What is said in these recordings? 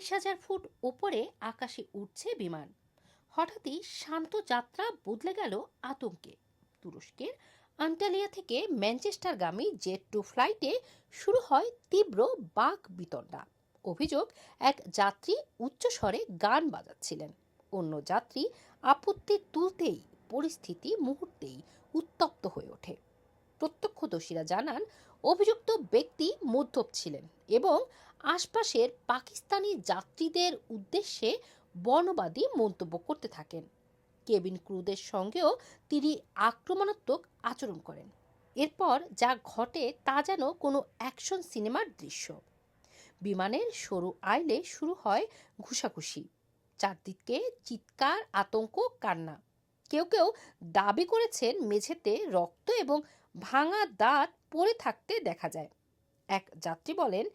বাইশ হাজার ফুট ওপরে আকাশে উঠছে বিমান। হঠাৎই শান্ত যাত্রা বদলে গেল আতঙ্কে। তুরস্কের আন্টালিয়া থেকে ম্যানচেস্টারগামী জেট টু ফ্লাইটে শুরু হয় তীব্র বাঘ বিতণ্ডা। অভিযোগ, এক যাত্রী উচ্চস্বরে গান বাজাচ্ছিলেন। অন্য যাত্রী আপত্তি তুলতেই, পরিস্থিতি মুহূর্তেই ওঠে প্রত্যক্ষদর্শীরা জানান, অভিযুক্ত ব্যক্তি মধ্যপ ছিলেন এবং আশপাশের পাকিস্তানি যাত্রীদের উদ্দেশ্যে বর্ণবাদী মন্তব্য করতে থাকেন। কেবিন ক্রুদের সঙ্গেও তিনি আক্রমণাত্মক আচরণ করেন। এরপর যা ঘটে তা যেন কোনো অ্যাকশন সিনেমার দৃশ্য। বিমানের সরু আইলে শুরু হয় ঘুষাঘুষি। চারদিকে চিৎকার, আতঙ্ক, কান্না। কেউ কেউ দাবি করেছেন মেঝেতে রক্ত এবং ভাঙা দাঁত পড়ে থাকতে দেখা যায়। এক যাত্রী বলেন,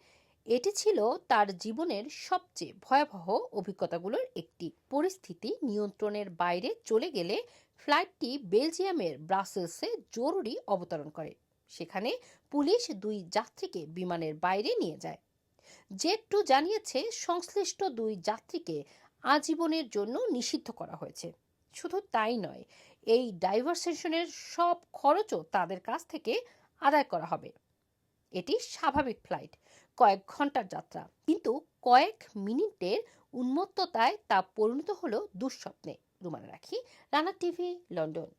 এটি ছিল তার জীবনের সবচেয়ে ভয়াবহ অভিজ্ঞতাগুলোর একটি। পরিস্থিতি নিয়ন্ত্রণের বাইরে চলে গেলে ফ্লাইটটি বেলজিয়ামের ব্রাসেলসে জরুরি অবতরণ করে। সেখানে পুলিশ দুই যাত্রীকে বিমানের বাইরে নিয়ে যায়। জেট টু জানিয়েছে, সংশ্লিষ্ট দুই যাত্রীকে আজীবনের জন্য নিষিদ্ধ করা হয়েছে। শুধু তাই নয়, এই ডাইভারসেশনের সব খরচও তাদের কাছ থেকে আদায় করা হবে। এটি স্বাভাবিক ফ্লাইট, কয়েক ঘণ্টার যাত্রা। কিন্তু কয়েক মিনিটের উন্মত্ততায় তা পরিণত হলো দুঃস্বপ্নে। রুমানা রাখি, রানা টিভি, লন্ডন।